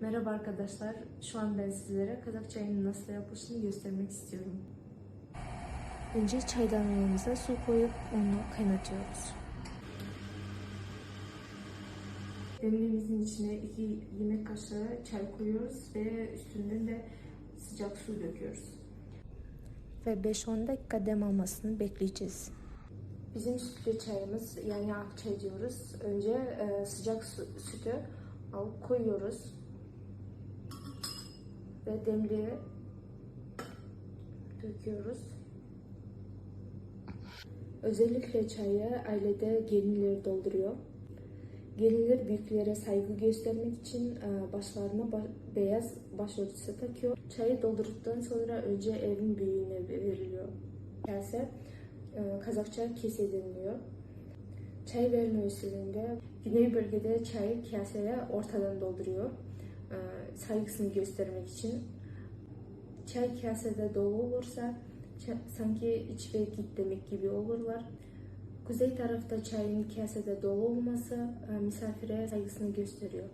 Merhaba arkadaşlar. Şu an ben sizlere Kazak çayının nasıl yapılışını göstermek istiyorum. Önce çaydanlığımıza su koyup onu kaynatıyoruz. Demliğimizin içine iki yemek kaşığı çay koyuyoruz ve üstünden de sıcak su döküyoruz. Ve 5-10 dakika demlenmesini bekleyeceğiz. Bizim sütlü çayımız yani ak çay diyoruz. Önce e, sıcak su, sütü alıp koyuyoruz. Ve demliğe döküyoruz. Özellikle çayı ailede gelinler dolduruyor. Gelinler büyüklere saygı göstermek için e, başlarına ba- beyaz başörtüsü takıyor. Çayı doldurduktan sonra önce evin büyüğüne veriliyor. Kase Kazakça kese deniliyor. Çay verme usulünde güney bölgede çayı kaseye ortadan dolduruyor. E, saygısını göstermek için. Çay kasede dolu olursa sanki iç ve git demek gibi olurlar. Kuzey tarafta çayın kasede dolu olması e, misafire saygısını gösteriyor.